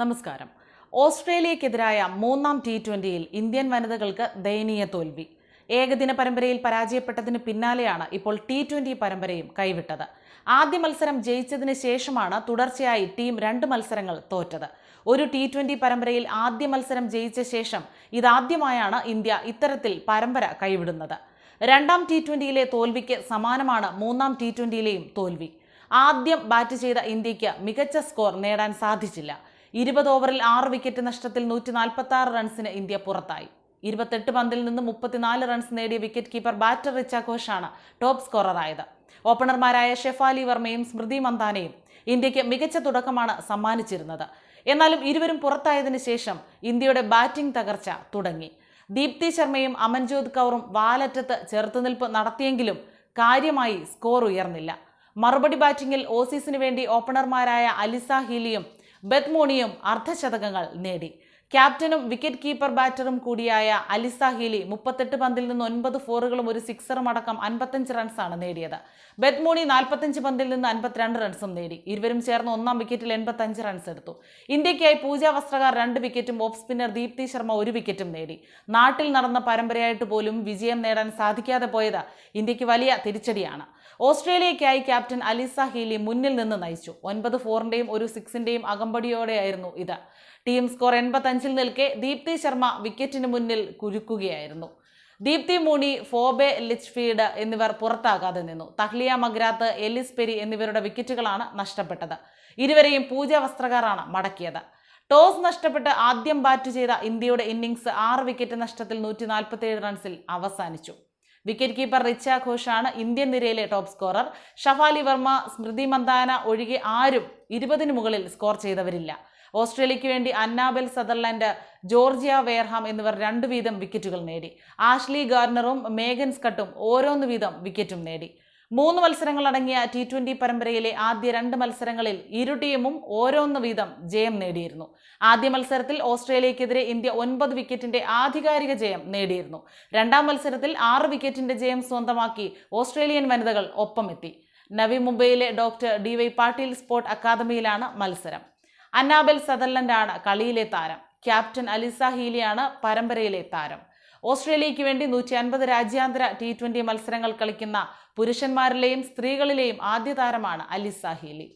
നമസ്കാരം. ഓസ്ട്രേലിയക്കെതിരായ മൂന്നാം T ട്വന്റിയിൽ Indian വനിതകൾക്ക് ദയനീയ തോൽവി. ഏകദിന പരമ്പരയിൽ പരാജയപ്പെട്ടതിന് പിന്നാലെയാണ് ഇപ്പോൾ ടി ട്വന്റി പരമ്പരയും കൈവിട്ടത്. ആദ്യ മത്സരം ജയിച്ചതിന് ശേഷമാണ് തുടർച്ചയായി ടീം രണ്ട് മത്സരങ്ങൾ തോറ്റത്. ഒരു ടി ട്വന്റി പരമ്പരയിൽ ആദ്യ മത്സരം ജയിച്ച ശേഷം ഇതാദ്യമായാണ് ഇന്ത്യ ഇത്തരത്തിൽ പരമ്പര കൈവിടുന്നത്. രണ്ടാം ടി ട്വന്റിയിലെ തോൽവിക്ക് സമാനമാണ് മൂന്നാം ടി ട്വന്റിയിലെയും തോൽവി. ആദ്യം ബാറ്റ് ചെയ്ത ഇന്ത്യയ്ക്ക് മികച്ച സ്കോർ നേടാൻ സാധിച്ചില്ല. ഇരുപത് ഓവറിൽ ആറ് വിക്കറ്റ് നഷ്ടത്തിൽ നൂറ്റി നാൽപ്പത്തി ആറ് റൺസിന് ഇന്ത്യ പുറത്തായി. ഇരുപത്തെട്ട് പന്തിൽ നിന്ന് മുപ്പത്തിനാല് റൺസ് നേടിയ വിക്കറ്റ് കീപ്പർ ബാറ്റർ റിച്ച ഘോഷാണ് ടോപ്പ് സ്കോററായത് ഓപ്പണർമാരായ ഷെഫാലി വർമ്മയും സ്മൃതി മന്ദാനയും ഇന്ത്യയ്ക്ക് മികച്ച തുടക്കമാണ് സമ്മാനിച്ചിരുന്നത്. എന്നാലും ഇരുവരും പുറത്തായതിനു ശേഷം ഇന്ത്യയുടെ ബാറ്റിംഗ് തകർച്ച തുടങ്ങി. ദീപ്തി ശർമ്മയും അമൻജോത് കൗറും വാലറ്റത്ത് ചെറുത്തുനിൽപ്പ് നടത്തിയെങ്കിലും കാര്യമായി സ്കോർ ഉയർന്നില്ല. മറുപടി ബാറ്റിംഗിൽ ഓസീസിനു വേണ്ടി ഓപ്പണർമാരായ അലിസ ഹീലിയും ബെത്മോണിയും അർദ്ധശതകങ്ങൾ നേടി. ക്യാപ്റ്റനും വിക്കറ്റ് കീപ്പർ ബാറ്ററും കൂടിയായ അലിസ ഹീലി മുപ്പത്തെട്ട് പന്തിൽ നിന്ന് ഒൻപത് ഫോറുകളും ഒരു സിക്സറും അടക്കം അൻപത്തഞ്ച് റൺസാണ് നേടിയത്. ബെത്മോണി നാൽപ്പത്തഞ്ച് പന്തിൽ നിന്ന് അൻപത്തിരണ്ട് റൺസും നേടി. ഇരുവരും ചേർന്ന് ഒന്നാം വിക്കറ്റിൽ എൺപത്തഞ്ച് റൺസ് എടുത്തു. ഇന്ത്യയ്ക്കായി പൂജ വസ്ത്രകാർ രണ്ട് വിക്കറ്റും ഓഫ് സ്പിന്നർ ദീപ്തി ശർമ്മ ഒരു വിക്കറ്റും നേടി. നാട്ടിൽ നടന്ന പരമ്പരയായിട്ട് പോലും വിജയം നേടാൻ സാധിക്കാതെ പോയത് ഇന്ത്യയ്ക്ക് വലിയ തിരിച്ചടിയാണ്. ഓസ്ട്രേലിയയ്ക്കായി ക്യാപ്റ്റൻ അലിസ ഹീലി മുന്നിൽ നിന്ന് നയിച്ചു. ഒൻപത് ഫോറിന്റെയും ഒരു സിക്സിന്റെയും അകമ്പടിയോടെയായിരുന്നു ഇത്. ടീം സ്കോർ എൺപത്തഞ്ചിൽ നിൽക്കെ ദീപ്തി ശർമ്മ വിക്കറ്റിന് മുന്നിൽ കുരുക്കുകയായിരുന്നു. ദീപ്തി മൂണി ഫോബെ ലിച്ച്ഫീൽഡ് എന്നിവർ പുറത്താകാതെ നിന്നു. തഹ്ലിയ മഗ്രാത്ത് എലിസ് പെരി എന്നിവരുടെ വിക്കറ്റുകളാണ് നഷ്ടപ്പെട്ടത്. ഇരുവരെയും പൂജ വസ്ത്രകാറാണ് മടക്കിയത്. ടോസ് നഷ്ടപ്പെട്ട് ആദ്യം ബാറ്റ് ചെയ്ത ഇന്ത്യയുടെ ഇന്നിംഗ്സ് ആറ് വിക്കറ്റ് നഷ്ടത്തിൽ നൂറ്റി നാൽപ്പത്തിയേഴ് റൺസിൽ അവസാനിച്ചു. വിക്കറ്റ് കീപ്പർ റിച്ച ഘോഷാണ് ഇന്ത്യൻ നിരയിലെ ടോപ്പ് സ്കോറർ. ഷഫാലി വർമ്മ സ്മൃതി മന്ദാന ഒഴികെ ആരും ഇരുപതിന് മുകളിൽ സ്കോർ ചെയ്തവരില്ല. ഓസ്ട്രേലിയയ്ക്ക് വേണ്ടി അന്നാബെൽ സദർലാൻഡ് ജോർജിയ വെയർഹാം എന്നിവർ രണ്ടു വീതം വിക്കറ്റുകൾ നേടി. ആഷ്ലി ഗാർണറും മേഗൻ സ്കട്ടും ഓരോന്ന് വീതം വിക്കറ്റും നേടി. മൂന്ന് മത്സരങ്ങൾ അടങ്ങിയ ടി ട്വന്റി പരമ്പരയിലെ ആദ്യ രണ്ട് മത്സരങ്ങളിൽ ഇരു ടീമും ഓരോന്ന് വീതം ജയം നേടിയിരുന്നു. ആദ്യ മത്സരത്തിൽ ഓസ്ട്രേലിയക്കെതിരെ ഇന്ത്യ ഒൻപത് വിക്കറ്റിന്റെ ആധികാരിക ജയം നേടിയിരുന്നു. രണ്ടാം മത്സരത്തിൽ ആറ് വിക്കറ്റിന്റെ ജയം സ്വന്തമാക്കി ഓസ്ട്രേലിയൻ വനിതകൾ ഒപ്പമെത്തി. നവി മുംബൈയിലെ doctor D Y Patil sport അക്കാദമിയിലാണ് മത്സരം. അന്നാബെൽ സദർലൻഡാണ് കളിയിലെ താരം. ക്യാപ്റ്റൻ അലിസ ഹീലിയാണ് പരമ്പരയിലെ താരം. ഓസ്ട്രേലിയയ്ക്ക് വേണ്ടി നൂറ്റി അൻപത് രാജ്യാന്തര ടി മത്സരങ്ങൾ കളിക്കുന്ന പുരുഷന്മാരിലെയും സ്ത്രീകളിലെയും ആദ്യ താരമാണ് അലിസ ഹീലി.